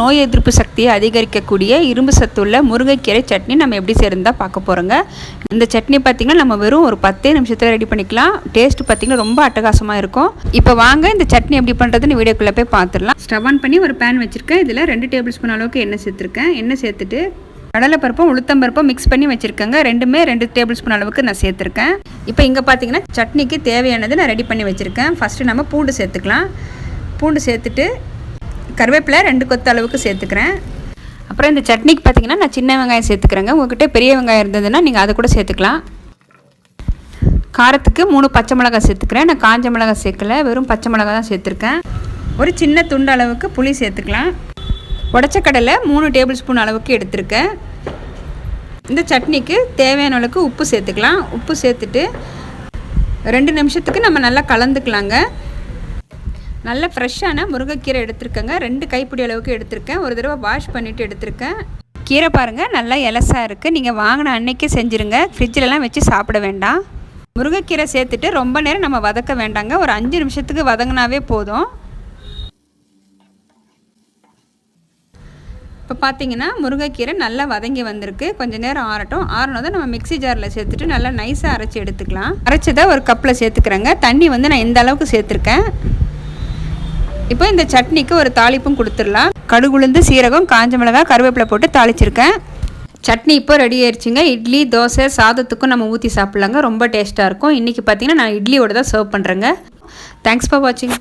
நோய் எதிர்ப்பு சக்தியை அதிகரிக்கக்கூடிய இரும்பு சத்துள்ள முருங்கைக்கீரை சட்னி நம்ம எப்படி செய்யறதா பார்க்க போகிறோங்க இந்த சட்னி பார்த்திங்கன்னா நம்ம வெறும் ஒரு பத்தே நிமிஷத்தில் ரெடி பண்ணிக்கலாம். டேஸ்ட் பார்த்திங்கன்னா ரொம்ப அட்டகாசமாக இருக்கும். இப்போ வாங்க இந்த சட்னி எப்படி பண்ணுறதுன்னு வீடியோக்குள்ளே போய் பார்த்துடலாம் ஸ்டவ் ஆன் பண்ணி ஒரு பேன் வச்சுருக்கேன். இதில் ரெண்டு டேபிள் ஸ்பூன் அளவுக்கு எண்ணெய் சேர்த்துருக்கேன். எண்ணெய் சேர்த்துட்டு கடலைப்பருப்பும் உளுத்தம்பருப்பும் மிக்ஸ் பண்ணி வச்சுருக்கேங்க. ரெண்டுமே ரெண்டு டேபிள் ஸ்பூன் அளவுக்கு நான் சேர்த்துருக்கேன். இப்போ இங்கே பார்த்தீங்கன்னா சட்னிக்கு தேவையானது நான் ரெடி பண்ணி வச்சுருக்கேன். ஃபஸ்ட்டு நம்ம பூண்டு சேர்த்துக்கலாம். பூண்டு சேர்த்துட்டு கருவேப்பிலை ரெண்டு கொத்து அளவுக்கு சேர்த்துக்கிறேன். அப்புறம் இந்த சட்னிக்கு பார்த்தீங்கன்னா நான் சின்ன வெங்காயம் சேர்த்துக்கிறேங்க. உங்ககிட்ட பெரிய வெங்காயம் இருந்ததுன்னா நீங்கள் அதை கூட சேர்த்துக்கலாம். காரத்துக்கு மூணு பச்சை மிளகாய் சேர்த்துக்கிறேன். நான் காஞ்ச மிளகாய் சேர்க்கல வெறும் பச்சை மிளகாய் தான் சேர்த்துருக்கேன். ஒரு சின்ன துண்டு அளவுக்கு புளி சேர்த்துக்கலாம். உடச்ச கடலை மூணு டேபிள் ஸ்பூன் அளவுக்கு எடுத்திருக்கேன். இந்த சட்னிக்கு தேவையான அளவுக்கு உப்பு சேர்த்துக்கலாம். உப்பு சேர்த்துட்டு ரெண்டு நிமிஷத்துக்கு நம்ம நல்லா கலந்துக்கலாங்க. நல்ல ஃப்ரெஷ்ஷான முருங்கைக்கீரை எடுத்திருக்கேங்க. ரெண்டு கைப்பிடி அளவுக்கு எடுத்திருக்கேன். ஒரு தடவை வாஷ் பண்ணிவிட்டு எடுத்திருக்கேன். கீரை பாருங்கள் நல்லா இலசாக இருக்குது நீங்கள் வாங்கின அன்னைக்கே செஞ்சுருங்க. ஃப்ரிட்ஜிலலாம் வச்சு சாப்பிட வேண்டாம். முருங்கைக்கீரை சேர்த்துட்டு ரொம்ப நேரம் நம்ம வதக்க வேண்டாங்க. ஒரு அஞ்சு நிமிஷத்துக்கு வதங்கினாவே போதும். இப்போ பார்த்தீங்கன்னா முருங்கைக்கீரை நல்லா வதங்கி வந்திருக்கு. கொஞ்சம் நேரம் ஆறட்டும். ஆறினதை நம்ம மிக்சி ஜாரில் சேர்த்துட்டு நல்லா நைஸாக அரைச்சி எடுத்துக்கலாம். அரைச்சதை ஒரு கப்பில் சேர்த்துக்கிறேங்க. தண்ணி வந்து நான் இந்த அளவுக்கு சேர்த்துருக்கேன். இப்போ இந்த சட்னிக்கு ஒரு தாளிப்பும் கொடுத்துடலாம். கடுகுளுந்து சீரகம் காஞ்ச மிளகாய் கருவேப்பிலை போட்டு தாளிச்சிருக்கேன். சட்னி இப்போ ரெடி ஆயிடுச்சுங்க இட்லி தோசை சாதத்துக்கும் நம்ம ஊற்றி சாப்பிட்லாங்க. ரொம்ப டேஸ்ட்டாக இருக்கும். இன்றைக்கி பார்த்தீங்கன்னா நான் இட்லியோட தான் சர்வ் பண்ணுறேங்க தேங்க்ஸ் ஃபார் வாட்சிங்